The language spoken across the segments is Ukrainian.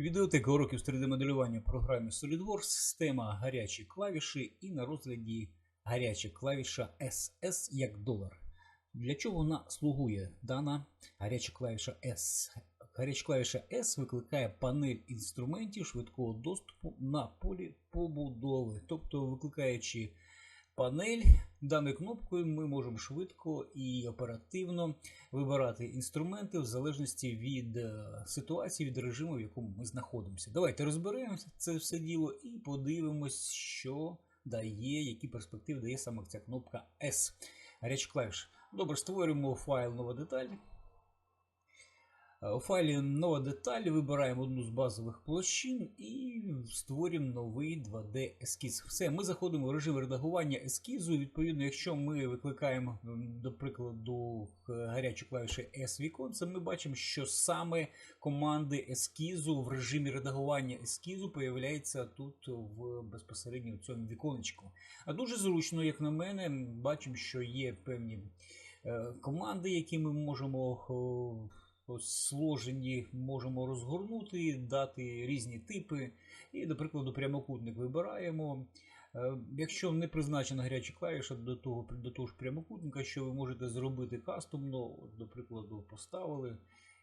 Відеотека уроків з 3D-моделювання в програмі SolidWorks, тема гарячі клавіші і на розгляді гаряча клавіша SS як долар. Для чого вона слугує дана гаряча клавіша S? Гаряча клавіша S викликає панель інструментів швидкого доступу на полі побудови. Тобто, викликаючи панель даною кнопкою, ми можемо швидко і оперативно вибирати інструменти в залежності від е, ситуації, від режиму, в якому ми знаходимося. Давайте розберемося це все діло і подивимось, що дає, які перспективи дає саме ця кнопка S. Гаряча клавіша. Добре, створюємо файл нова деталь. Е, У файлі нова деталь вибираємо одну з базових площин і створюємо новий 2D ескіз. Все, ми заходимо в режим редагування ескізу. Відповідно, якщо ми викликаємо, до прикладу, е, гарячу клавішу S віконце, ми бачимо, що саме команди ескізу в режимі редагування ескізу появляються тут в безпосередньо в цьому віконечку. А дуже зручно, як на мене, бачимо, що є певні е, команди, які ми можемо. Сложені можемо розгорнути, дати різні типи. І, до прикладу, прямокутник вибираємо. Е, Якщо не призначена гаряча клавіша до того, до того ж прямокутника, що ви можете зробити кастомно, до прикладу, поставили.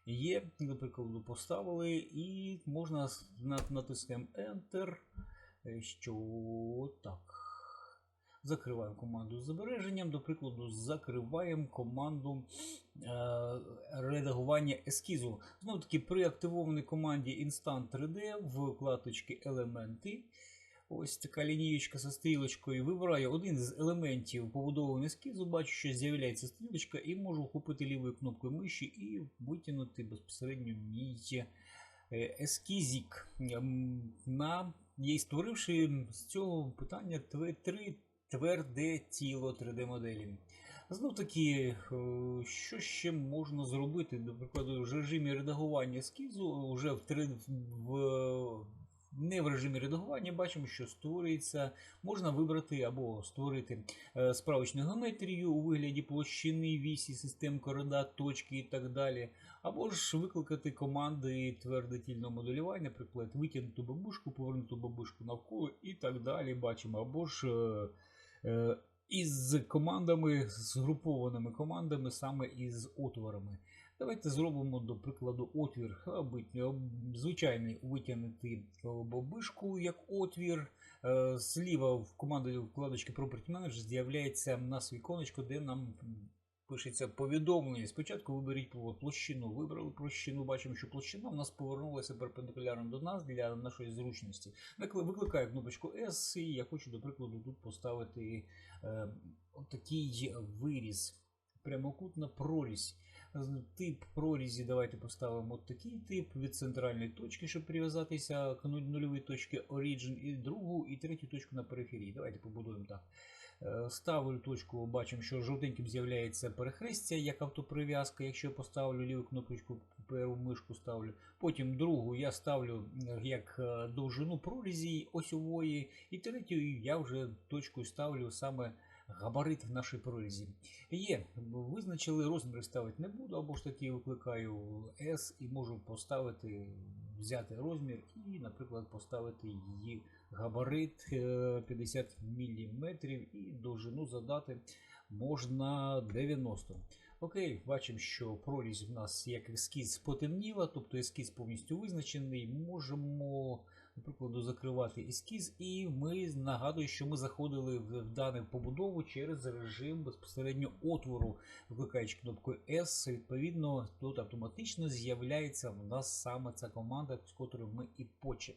Є, до прикладу, поставили, і можна натискаємо Enter. е, Що так. Закриваємо команду з збереженням, до прикладу, закриваємо команду е, редагування ескізу. Знову таки, при активованій команді Instant 3D в вкладочці Елементи. Ось така лінієчка зі стрілочкою. Вибираю один з елементів побудованого ескізу, бачу, що з'являється стрілочка, і можу ухопити лівою кнопкою миші і витягнути безпосередньо мій е, ескізік. Ем, На їй створивши з цього питання три тверде тіло 3D-моделі. Знов таки, е, що ще можна зробити? До прикладу, в режимі редагування ескізу, вже в, три- в не в режимі редагування бачимо, що створюється, можна вибрати або створити е, справочну геометрію у вигляді площини, вісі, систем координат, точки і так далі. Або ж викликати команди твердотільного моделювання, наприклад, витягнуту бабушку, повернуту бабушку навколо і так далі. Бачимо. Або ж е, із командами, згрупованими командами, саме із отворами. Давайте зробимо, до прикладу, отвір, об- звичайний витягнути бобишку як отвір. Е, Зліва в команді вкладочки Property Manager з'являється у нас віконечко, де нам пишеться повідомлення. Спочатку виберіть площину. Вибрали площину, бачимо, що площина у нас повернулася перпендикулярно до нас для нашої зручності. Викликаю кнопочку S, і я хочу, до прикладу, тут поставити е, такий виріз. Прямокутна прорізь. Тип прорізі давайте поставимо от такий тип від центральної точки, щоб прив'язатися к нуль- нульовій точці Origin, і другу, і третю точку на периферії. Давайте побудуємо так. Е, Ставлю точку, бачимо, що жовтеньким з'являється перехрестя як автоприв'язка. Якщо я поставлю ліву кнопочку, перву мишку ставлю. Потім другу я ставлю е, як е, довжину прорізі осьової, і третю я вже точкою ставлю саме габарит в нашій прорізі. Є, визначили розміри ставити не буду, або ж таки викликаю S і можу поставити, взяти розмір і, наприклад, поставити її габарит е, 50 мм і довжину задати можна 90 Окей, бачимо, що прорізь в нас як ескіз потемніла, тобто ескіз повністю визначений. Можемо, наприклад, закривати ескіз, і ми нагадую, що ми заходили в, дану побудову через режим безпосередньо отвору, викликаючи кнопкою S. Відповідно, тут автоматично з'являється в нас саме ця команда, з котрої ми і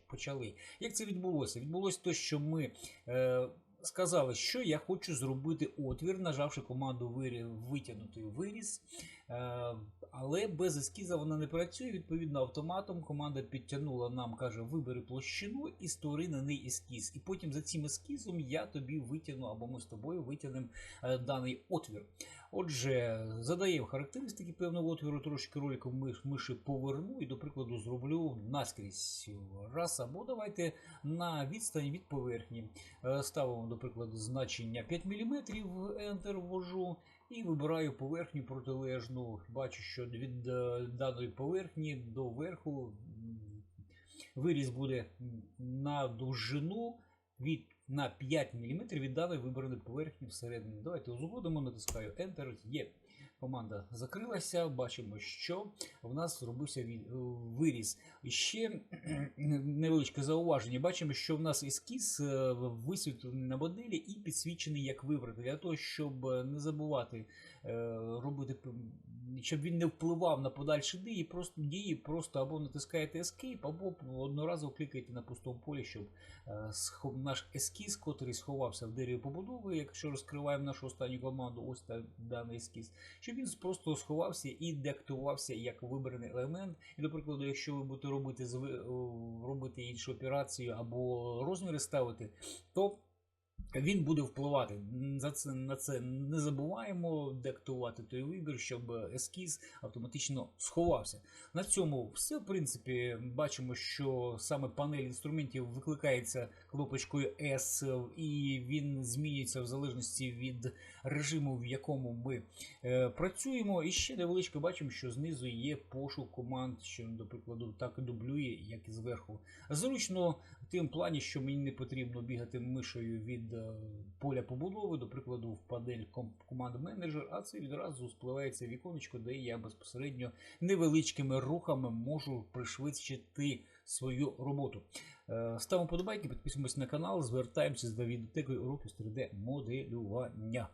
почали. Як це відбулося? Відбулося те, що ми. Е, Сказали, що я хочу зробити отвір, нажавши команду витягнути виріз, але без ескіза вона не працює. Відповідно, автоматом команда підтягнула нам, каже, вибери площину і створи на неї ескіз. І потім за цим ескізом я тобі витягну, або ми з тобою витягнемо е, даний отвір. Отже, задаємо характеристики певного отвіру, трошки роликом миш, миші поверну і, до прикладу, зроблю наскрізь раз, або давайте на відстань від поверхні. Е, Ставимо, до прикладу, значення 5 мм, Enter ввожу і вибираю поверхню протилежну. Бачу, що від е, даної поверхні до верху виріз буде на довжину від на 5 мм від даної вибраної поверхні всередині. Давайте узгодимо, натискаю Enter. Є. Команда закрилася. Бачимо, що в нас зробився е. І ще невеличке зауваження. Бачимо, що в нас ескіз е, висвітлений на моделі і підсвічений як вибрати. Для того, щоб не забувати е, робити, щоб він не впливав на подальші дії, просто дії просто або натискаєте Escape, або одноразово клікаєте на пустому полі, щоб наш ескіз, котрий сховався в дереві побудови, якщо розкриваємо нашу останню команду, ось та даний ескіз, щоб він просто сховався і деактивувався як вибраний елемент. І, до прикладу, якщо ви будете робити робити іншу операцію або розміри ставити, то він буде впливати. За це на це не забуваємо деактувати той вибір, щоб ескіз автоматично сховався. На цьому все. В принципі, бачимо, що саме панель інструментів викликається кнопочкою S, і він змінюється в залежності від режиму, в якому ми е, працюємо. І ще невеличко бачимо, що знизу є пошук команд, що, до прикладу, так дублює, як і зверху. Зручно тим плані, що мені не потрібно бігати мишею від е, поля побудови, до прикладу, в панель команд менеджер, а це відразу спливається віконечко, де я безпосередньо невеличкими рухами можу пришвидшити свою роботу. Е, Ставимо подобайки, підписуємося на канал, звертаємося з відеотекою уроків з 3D моделювання.